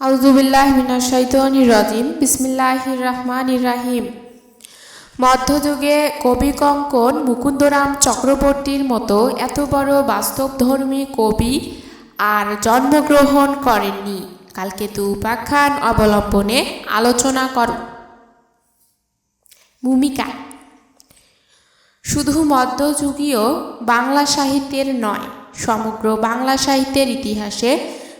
আউজুবিল্লাহ বিসমিল্লাহির রহমানির রাহিম। মধ্যযুগে কবি কঙ্কন মুকুন্দরাম চক্রবর্তীর মতো এত বড় বাস্তবধর্মী কবি আর জন্মগ্রহণ করেননি। কালকেতু উপাখ্যান অবলম্বনে আলোচনা কর ভূমিকা। শুধু মধ্যযুগীয় বাংলা সাহিত্যের নয়, সমগ্র বাংলা সাহিত্যের ইতিহাসে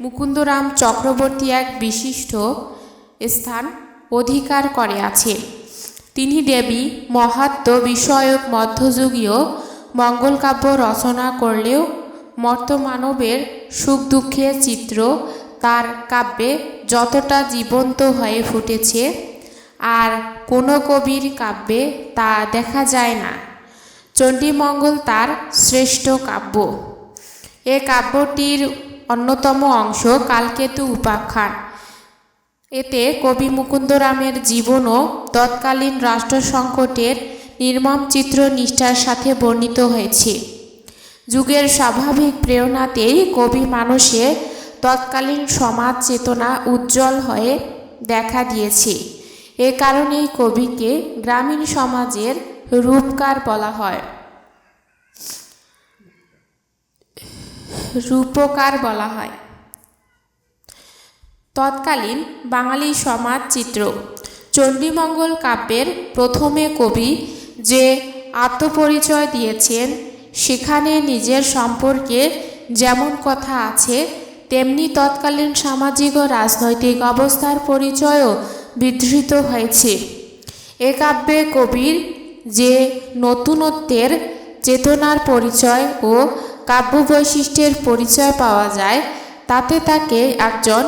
মুকুন্দরাম চক্রবর্তী এক বিশিষ্ট স্থান অধিকার করে আছে। তিনি দেবী মহাত্ম বিষয়ক মধ্যযুগীয় মঙ্গলকাব্য রচনা করলেও মর্তমানবের সুখ দুঃখের চিত্র তার কাব্যে যতটা জীবন্ত হয়ে ফুটেছে আর কোনো কবির কাব্যে তা দেখা যায় না। চণ্ডীমঙ্গল তার শ্রেষ্ঠ কাব্য। এ কাব্যটির অন্যতম অংশ কালকেতু উপাখ্যান। এতে কবি মুকুন্দরামের জীবন ও তৎকালীন রাষ্ট্র সংকটের নির্মম চিত্র নিষ্ঠার সাথে বর্ণিত হয়েছে। যুগের স্বাভাবিক প্রেরণাতেই কবি মানুষে তৎকালীন সমাজ চেতনা উজ্জ্বল হয়ে দেখা দিয়েছে। এ কারণেই কবিকে গ্রামীণ সমাজের রূপকার বলা হয়। রূপকার বলা হয়। তৎকালীন বাঙালি সমাজ চিত্র চণ্ডীমঙ্গল কাব্যের প্রথমে কবি যে আত্মপরিচয় দিয়েছেন, সেখানে নিজের সম্পর্কে যেমন কথা আছে, তেমনি তৎকালীন সামাজিক ও রাজনৈতিক অবস্থার পরিচয়ও বিধৃত হয়েছে। এ কাব্যে কবির যে নতুনত্বের চেতনার পরিচয় ও কাব্য বৈশিষ্ট্যের পরিচয় পাওয়া যায়, তাতে তাকে একজন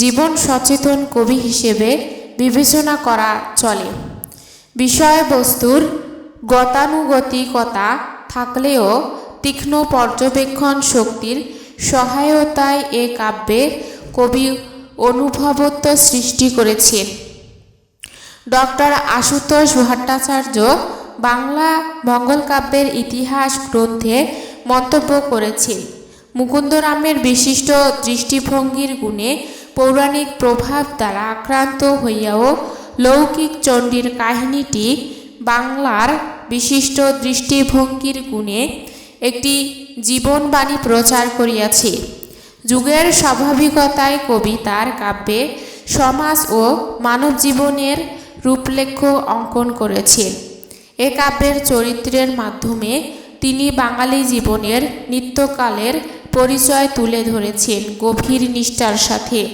জীবন সচেতন কবি হিসেবে বিবেচনা করা চলে। বিষয়বস্তুর গতানুগতিকতা থাকলেও তীক্ষ্ণ পর্যবেক্ষণ শক্তির সহায়তায় এ কাব্যে কবি অনুভবত্ব সৃষ্টি করেছেন। ডক্টর আশুতোষ ভট্টাচার্য বাংলা মঙ্গল কাব্যের ইতিহাস গ্রন্থে মন্তব্য করেছেন মুকুন্দরামের বিশিষ্ট দৃষ্টিভঙ্গির গুণে পৌরাণিক প্রভাব দ্বারা আক্রান্ত হইয়াও লৌকিক চণ্ডীর কাহিনীটি বাংলার বিশিষ্ট দৃষ্টিভঙ্গির গুণে একটি জীবনবাণী প্রচার করিয়াছে। যুগের স্বাভাবিকতায় কবিতার কাব্যে সমাজ ও মানব জীবনের রূপলেখ্য অঙ্কন করেছেন এ কাব্যের চরিত্রের মাধ্যমে তিনি বাঙালি জীবনের নিত্যকালের পরিচয় তুলে ধরেছেন গভীর নিষ্ঠার সাথে।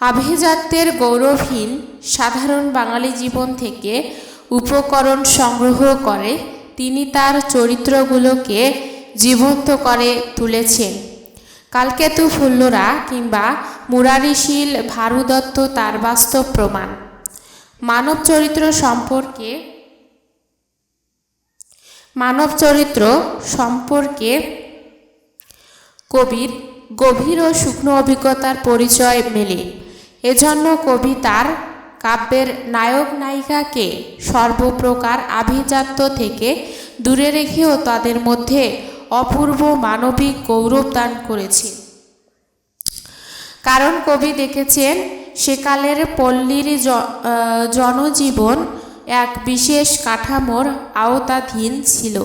আভিজাত্যের গৌরবহীন সাধারণ বাঙালি জীবন থেকে উপকরণ সংগ্রহ করে তিনি তার চরিত্রগুলোকে জীবন্ত করে তুলেছেন। কালকেতু ফুল্লরা কিংবা মুরারিশীল ভারুদত্ত তার বাস্তব প্রমাণ। মানব চরিত্র সম্পর্কে মানব চরিত্র সম্পর্কে কবির গভীর ও শুকনো অভিজ্ঞতার পরিচয় মেলে। এজন্য কবি তার কাব্যের নায়ক নায়িকাকে সর্বপ্রকার আভিজাত্য থেকে দূরে রেখেও তাদের মধ্যে অপূর্ব মানবিক গৌরব দান করেছেন কারণ কবি দেখেছেন, সেকালের পল্লীর জনজীবন এক বিশেষ কাঠামোর আওতাধীন ছিল।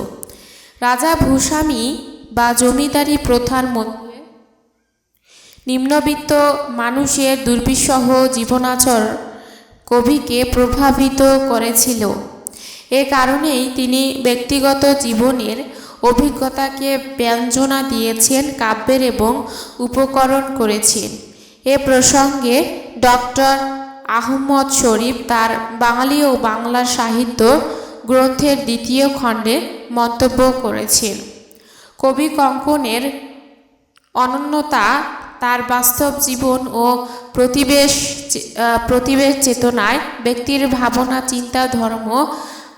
রাজা ভূস্বামী বা জমিদারি প্রথার মধ্যে নিম্নবিত্ত মানুষের দুর্বিষহ জীবনাচর কবিকে প্রভাবিত করেছিল। এ কারণেই তিনি ব্যক্তিগত জীবনের অভিজ্ঞতাকে ব্যঞ্জনা দিয়েছেন, কাব্যের এবং উপকরণ করেছেন। এ প্রসঙ্গে ডক্টর আহমদ শরীফ তার বাঙালি ও বাংলা সাহিত্য গ্রন্থের দ্বিতীয় খণ্ডে মন্তব্য করেছেন। কবি কঙ্কনের অনন্যতা, তার বাস্তব জীবন ও প্রতিবেশ প্রতিবেশ চেতনায় ব্যক্তির ভাবনা, চিন্তা, ধর্ম,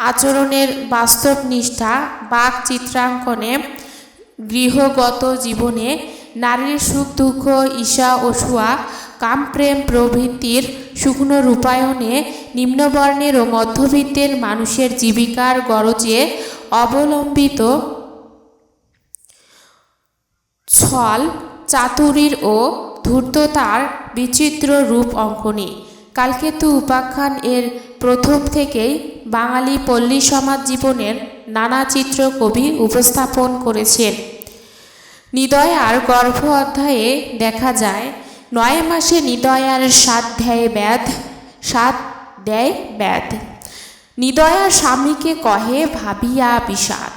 আচরণের বাস্তব নিষ্ঠা, বাক চিত্রাঙ্কনে গৃহগত জীবনে নারীর সুখ, দুঃখ ঈশা অসুয়া কামপ্রেম প্রভৃতির শুকনো রূপায়ণে নিম্নবর্ণের ও মধ্যবিত্তের মানুষের জীবিকার গরজে অবলম্বিত ছল, চাতুরীর ও ধূর্ততার বিচিত্র রূপ অঙ্কনে। কালকেতু উপাখ্যান এর প্রথম থেকেই বাঙালি পল্লী সমাজ জীবনের নানা চিত্র কবি উপস্থাপন করেছেন। নিদয়ার গর্ভ অধ্যায়ে দেখা যায় নয় মাসে নিদয়ার সাত দেয় ব্যাধ, সাত দেয় ব্যাধ। নিদয়া স্বামীকে কহে, ভাবিয়া বিষাদ।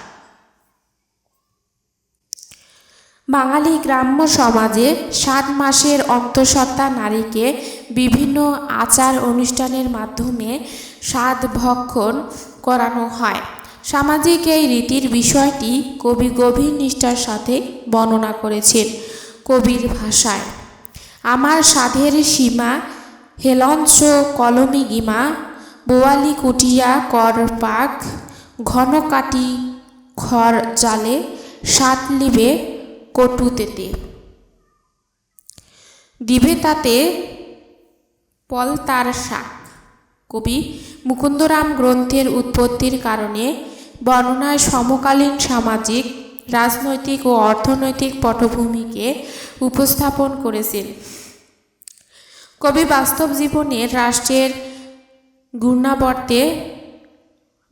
বাঙালি গ্রাম্য সমাজে সাত মাসের অন্তঃসত্ত্বা নারীকে বিভিন্ন আচার অনুষ্ঠানের মাধ্যমে সাত ভক্ষণ করানো হয়। সামাজিক এই রীতির বিষয়টি কবি গভীর নিষ্ঠার সাথে বর্ণনা করেছেন কবির ভাষায়। আমার সাধের সীমা, হেলঞ্চ কলমি গিমা, বোয়ালি কুটিয়া কর পাক, ঘন কাটি খর জালে সাত লিবে কটুতেতে দিবে তাতে পল তার শাক। কবি মুকুন্দরাম গ্রন্থের উৎপত্তির কারণে বর্ণনায় সমকালীন সামাজিক, রাজনৈতিক ও অর্থনৈতিক পটভূমিকে উপস্থাপন করেছেন। কবি বাস্তব জীবনে রাষ্ট্রের ঘূর্ণাবর্তে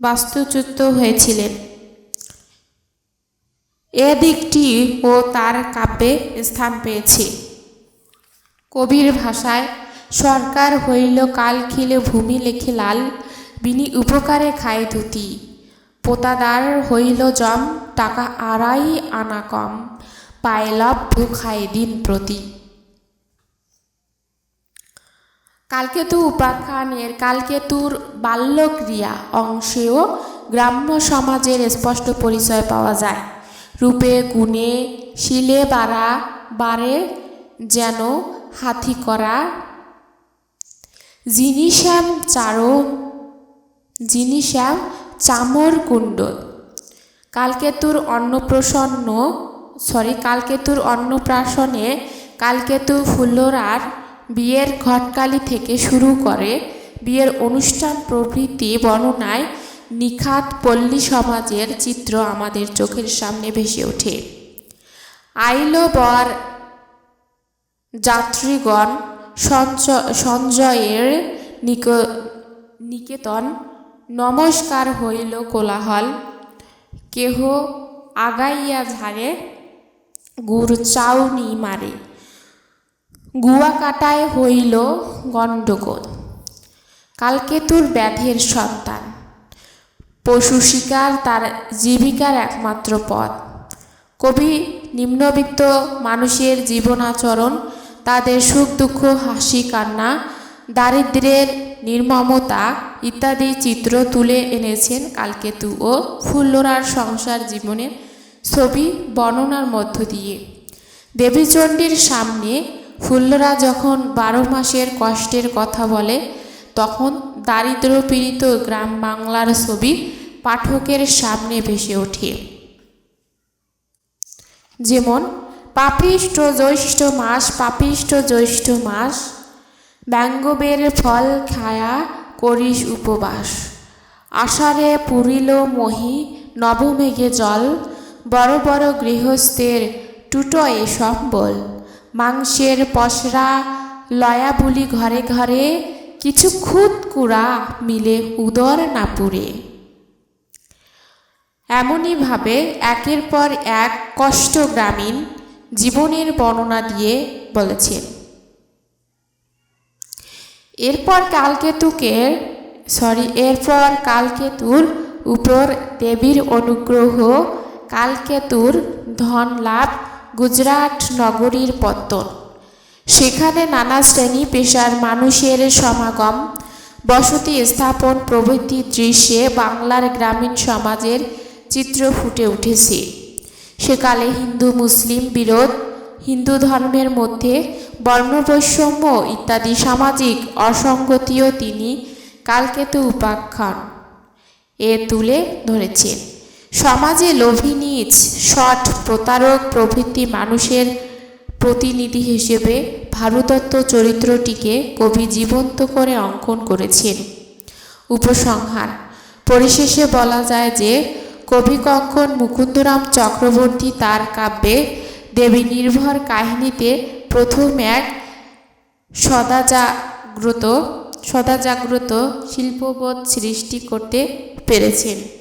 বাস্তুচ্যুত হয়েছিলেন। এ দিকটি ও তার কাব্যে স্থান পেয়েছে। কবির ভাষায়, সরকার হইল কাল খিলে ভূমি লেখে লাল, বিনি উপকারে খায় ধুতি। পোতাদার হইল জম, টাকা আড়াই আনা কম, পায় লভ্য খায় দিন প্রতি। কালকেতু উপাখ্যানের কালকেতুর বাল্যক্রিয়া অংশেও গ্রাম্য সমাজের স্পষ্ট পরিচয় পাওয়া যায়। রূপে, গুণে, শিলে বাড়া বারে যেন হাতি করা। জিনিশ্যাম চারো, জিনিশ্যাম চামর কুণ্ডল কালকেতুর অন্নপ্রসন্ন সরি কালকেতুর অন্নপ্রাশনে কালকেতু ফুল্লরার বিয়ের ঘটকালি থেকে শুরু করে বিয়ের অনুষ্ঠান প্রভৃতি বর্ণনায় নিখাত পল্লী সমাজের চিত্র আমাদের চোখের সামনে ভেসে ওঠে। আইল বর যাত্রীগণ সঞ্জয়ের নিক, নিকেতন নমস্কার হইল কোলাহল। কেহ আগাইয়া ঝাড়ে, গুড় চাউনি মারে। গুয়া কাটায় হইল গণ্ডগোল। কালকেতুর ব্যাধের সন্তান। পশু শিকার তার জীবিকার একমাত্র পথ। কবি নিম্নবিত্ত মানুষের জীবনাচরণ, তাদের সুখ, দুঃখ, হাসি, কান্না দারিদ্র্যের নির্মমতা ইত্যাদি চিত্র তুলে এনেছেন কালকেতু ও ফুল্লরার সংসার জীবনের ছবি, বর্ণনার মধ্য দিয়ে। দেবীচণ্ডীর সামনে ফুল্লরা যখন বারো মাসের কষ্টের কথা বলে, তখন দারিদ্র পীড়িত গ্রাম বাংলার ছবি পাঠকের সামনে ভেসে ওঠে। যেমন পাপিষ্ট জ্যৈষ্ঠ মাস পাপিষ্ট জ্যৈষ্ঠ মাস, ব্যঙ্গবের ফল খায়া করিস উপবাস। আষাঢ়ে পুরিল মহি, নবমেঘে জল, বড় বড় গৃহস্থের টুটয়ে সম্বল। মাংসের পসরা লয়া বুলি ঘরে ঘরে, কিছু খুদ কুড়া মিলে উদর না পুরে এমনইভাবে একের পর এক কষ্ট গ্রামীণ জীবনের বর্ণনা দিয়ে বলেছেন। এরপর কালকেতুকে সরি, এরপর কালকেতুর উপর দেবীর অনুগ্রহ, কালকেতুর ধন লাভ গুজরাট নগরীর পত্তন। সেখানে নানা শ্রেণি পেশার মানুষের সমাগম, বসতি স্থাপন প্রভৃতি দৃশ্যে বাংলার গ্রামীণ সমাজের চিত্র ফুটে উঠেছে। সেকালে হিন্দু, মুসলিম, বিরোধ, হিন্দু ধর্মের মধ্যে বর্ণবৈষম্য ইত্যাদি সামাজিক অসঙ্গতিও তিনি কালকেতু উপাখ্যান এ তুলে ধরেছেন। সমাজে লোভী শট প্রতারক প্রভৃতি মানুষের প্রতিনিধি হিসেবে ভারতত্ব চরিত্রটিকে কবি জীবন্ত করে অঙ্কন করেছেন। উপসংহার, পরিশেষে বলা যায় যে কবি কঙ্কন মুকুন্দরাম চক্রবর্তী তার কাব্যে দেবী নির্ভর কাহিনীতে প্রথম এক সদাজাগ্রত সদাজাগ্রত শিল্পবোধ সৃষ্টি করতে পেরেছেন।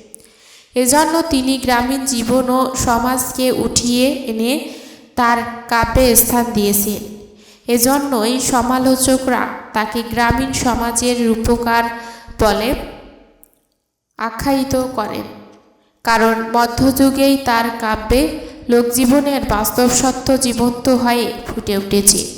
এজন্য তিনি গ্রামীণ জীবন ও সমাজকে উঠিয়ে এনে তার কাব্যে স্থান দিয়েছেন এজন্যই সমালোচকরা তাকে গ্রামীণ সমাজের রূপকার বলে আখ্যায়িত করেন কারণ মধ্যযুগেই তার কাব্যে লোকজীবনের বাস্তব সত্য জীবন্ত হয়ে ফুটে উঠেছে।